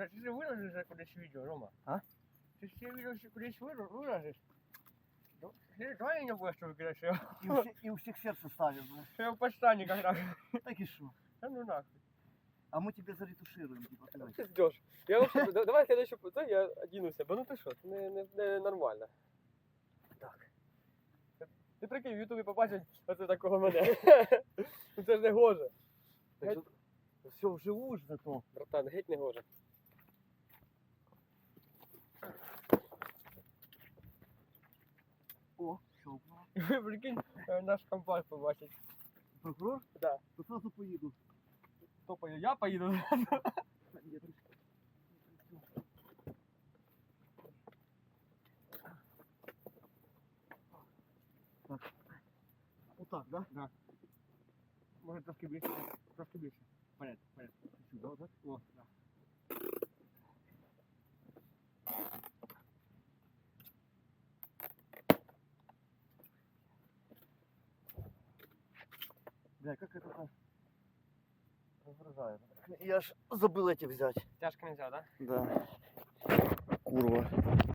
Блядь, ти ж виложиш же кудись відео, Рома. А? Ти ж ці відео ще кудись вило- виложиш. Ну, ти не будеш що я, у, всех, и у всех сердце ставим. ну. я в подстані когда. Так и что? Та ну нахуй. А мы тебя заретушируем, типа, давай. Ти ждеш. Я да- давай следующий це я одінуся, бо ну ти що, це не, не, не нормально. Так. Ти прикинь, в Ютубі побачать оце такого мене. Ну це ж не гоже. Все вживую ж зато. Братан, геть не гоже. О. І ви прикинь, е, наш компас побачить. Прокурор? Да. То сразу поеду. Хто поїде? Я поїду. А, нет, не- Так. Вот так, да? Може трошки більше. Трошки більше. Поряд, поряд. Чуть-чуть, да, вот так? О, да. Бля, как это так? Разгружаю. Я ж забыл эти взять. Тяжко нельзя, да? Да. Курва.